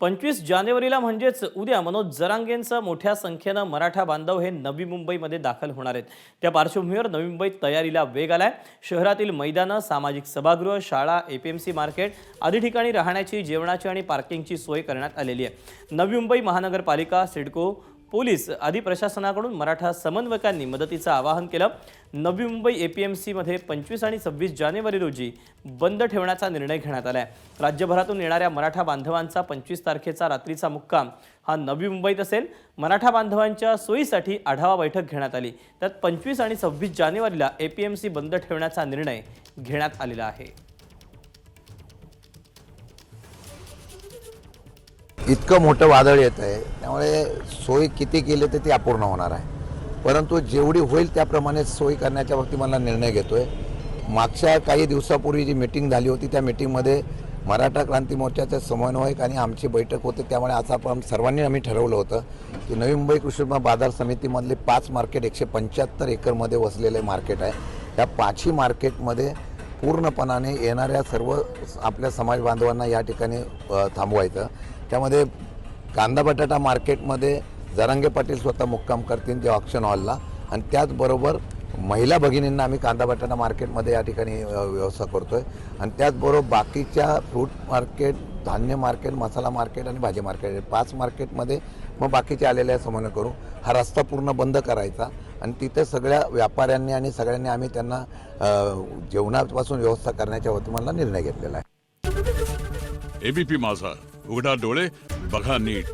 पंचवीस जानेवारीला म्हणजेच उद्या मनोज जरांगेंसह मोठ्या संख्येनं मराठा बांधव हे नवी मुंबईमध्ये दाखल होणार आहेत. त्या पार्श्वभूमीवर नवी मुंबईत तयारीला वेग आलाय. शहरातील मैदानं सामाजिक सभागृह शाळा एपीएमसी मार्केट आदी ठिकाणी राहण्याची जेवणाची आणि पार्किंगची सोय करण्यात आलेली आहे. नवी मुंबई महानगरपालिका सिडको पोलीस आदी प्रशासनाकडून मराठा समन्वयकांनी मदतीचं आवाहन केलं. नवी मुंबई ए पी एम सीमध्ये पंचवीस आणि सव्वीस जानेवारी रोजी बंद ठेवण्याचा निर्णय घेण्यात आला आहे राज्यभरातून येणाऱ्या मराठा बांधवांचा पंचवीस तारखेचा रात्रीचा मुक्काम हा नवी मुंबईत असेल. मराठा बांधवांच्या सोयीसाठी आढावा बैठक घेण्यात आली. त्यात पंचवीस आणि सव्वीस जानेवारीला ए पी एम सी बंद ठेवण्याचा निर्णय घेण्यात आलेला आहे. इतकं मोठं वादळ येत आहे त्यामुळे सोय किती केली तर ती अपूर्ण होणार आहे. परंतु जेवढी होईल त्याप्रमाणे सोय करण्याच्या बाबतीत मला निर्णय घेतो आहे मागच्या काही दिवसापूर्वी जी मिटिंग झाली होती त्या मिटिंगमध्ये मराठा क्रांती मोर्चाचे समन्वयक आणि आमची बैठक होते त्यामुळे आज आपण सर्वांनी आम्ही ठरवलं होतं की नवी मुंबई कृषी बाजार समितीमधले पाच मार्केट एकशे पंच्याहत्तर एकरमध्ये वसलेले मार्केट आहे. या पाचही मार्केटमध्ये पूर्णपणाने येणाऱ्या सर्व आपल्या समाज बांधवांना या ठिकाणी थांबवायचं. त्यामध्ये कांदा बटाटा मार्केटमध्ये जरांगे पाटील स्वतः मुक्काम करतील जे ऑप्शन हॉलला आणि त्याचबरोबर महिला भगिनींना आम्ही कांदा बटाटा मार्केटमध्ये या ठिकाणी व्यवस्था करतो आहे आणि त्याचबरोबर बाकीच्या फ्रूट मार्केट धान्य मार्केट मसाला मार्केट आणि भाजी मार्केट पाच मार्केटमध्ये मग बाकीचे आलेले समन्वय करू. हा रस्ता पूर्ण बंद करायचा. आणि तिथे सगळ्या व्यापाऱ्यांनी आणि सगळ्यांनी आम्ही त्यांना जेवणापासून व्यवस्था करण्याच्या वतीने निर्णय घेतलेला आहे. एबीपी माझा. उघडा डोळे बघा नीट.